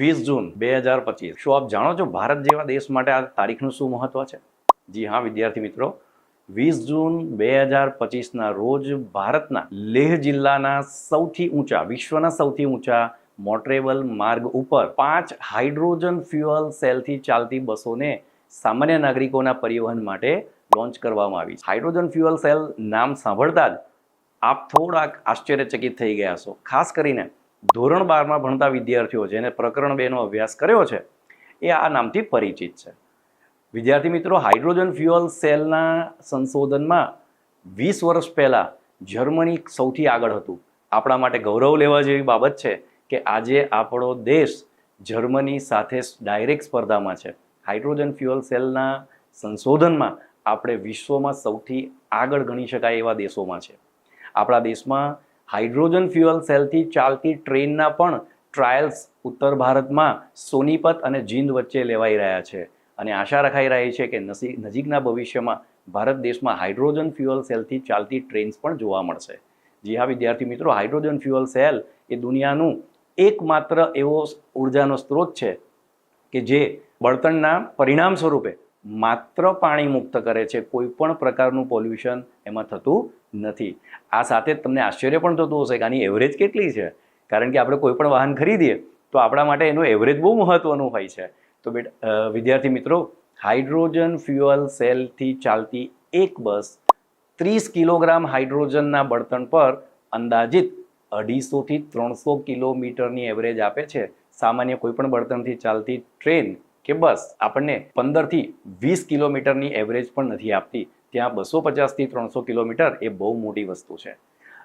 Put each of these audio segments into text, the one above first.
વીસ જૂન બે હજાર પચીસ. શું આપ જાણો છો ભારત જેવા દેશ માટે આ તારીખનું શું મહત્વ છે? જી હા, વિદ્યાર્થી મિત્રો, વીસ જૂન બે હજાર પચીસના રોજ ભારતના લેહ જિલ્લાના સૌથી ઊંચા, વિશ્વના સૌથી ઊંચા મોટરેબલ માર્ગ ઉપર પાંચ હાઇડ્રોજન ફ્યુઅલ સેલથી ચાલતી બસોને સામાન્ય નાગરિકોના પરિવહન માટે લોન્ચ કરવામાં આવી હાઇડ્રોજન ફ્યુઅલ સેલ નામ સાંભળતા જ આપ થોડાક આશ્ચર્યચકિત થઈ ગયા છો ખાસ કરીને ધોરણ બારમાં ભણતા વિદ્યાર્થીઓ જેને પ્રકરણ બેનો અભ્યાસ કર્યો છે, એ આ નામથી પરિચિત છે. વિદ્યાર્થી મિત્રો, હાઇડ્રોજન ફ્યુઅલ સેલના સંશોધનમાં વીસ વર્ષ પહેલાં જર્મની સૌથી આગળ હતું. આપણા માટે ગૌરવ લેવા જેવી બાબત છે કે આજે આપણો દેશ જર્મની સાથે ડાયરેક્ટ સ્પર્ધામાં છે. હાઇડ્રોજન ફ્યુઅલ સેલના સંશોધનમાં આપણે વિશ્વમાં સૌથી આગળ ગણી શકાય એવા દેશોમાં છે. આપણા દેશમાં હાઇડ્રોજન ફ્યુઅલ સેલથી ચાલતી ટ્રેનના પણ ટ્રાયલ્સ ઉત્તર ભારતમાં સોનીપત અને જીંદ વચ્ચે લેવાઈ રહ્યા છે. અને આશા રખાઈ રહી છે કે નજીકના ભવિષ્યમાં ભારત દેશમાં હાઇડ્રોજન ફ્યુઅલ સેલથી ચાલતી ટ્રેન્સ પણ જોવા મળશે. જી હા, વિદ્યાર્થી મિત્રો, હાઇડ્રોજન ફ્યુઅલ સેલ એ દુનિયાનું એકમાત્ર એવો ઉર્જાનો સ્ત્રોત છે કે જે બળતણના પરિણામ સ્વરૂપે માત્ર પાણી મુક્ત કરે છે, કોઈ પણ પ્રકારનું પોલ્યુશન એમાં થતું નથી. આ સાથે તમને આશ્ચર્ય પણ થતું હશે કે આની એવરેજ કેટલી છે? કારણ કે આપણે કોઈ પણ વાહન ખરીદીએ, તો આપણા માટે એનું એવરેજ બહુ મહત્ત્વનું હોય છે. તો બેટ વિદ્યાર્થી મિત્રો હાઇડ્રોજન ફ્યુઅલ સેલથી ચાલતી એક બસ ત્રીસ કિલોગ્રામ હાઇડ્રોજનના બળતણ પર અંદાજિત અઢીસોથી ત્રણસો કિલોમીટરની એવરેજ આપે છે. સામાન્ય કોઈપણ બળતણથી ચાલતી ટ્રેન કે બસ આપણને પંદરથી વીસ કિલોમીટરની એવરેજ પણ નથી આપતી. ત્યાં બસો પચાસથી ત્રણસો કિલોમીટર એ બહુ મોટી વસ્તુ છે.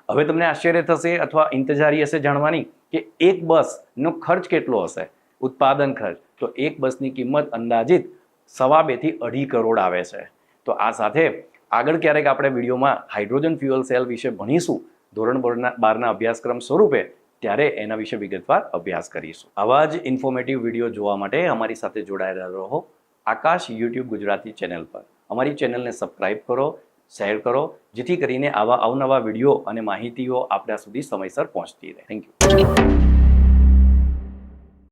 હવે તમને આશ્ચર્ય થશે અથવા ઇંતજારી હશે જાણવાની કે એક બસનો ખર્ચ કેટલો હશે? ઉત્પાદન ખર્ચ. તો એક બસની કિંમત અંદાજિત સવા બેથી અઢી કરોડ આવે છે. તો આ સાથે આગળ ક્યારેક આપણે વિડીયોમાં હાઇડ્રોજન ફ્યુઅલ સેલ વિશે ભણીશું. ધોરણ બારના અભ્યાસક્રમ સ્વરૂપે ત્યારે એના વિશે વિગતવાર અભ્યાસ કરીશું. આવા જ ઇન્ફોર્મેટિવ વીડિયો જોવા માટે અમારી સાથે જોડાયેલા રહો આકાશ યુટ્યુબ ગુજરાતી ચેનલ પર. અમારી ચેનલને સબસ્ક્રાઇબ કરો શેર કરો, જેથી કરીને આવા અવનવા વીડિયો અને માહિતીઓ આપણા સુધી સમયસર પહોંચતી રહે. Thank you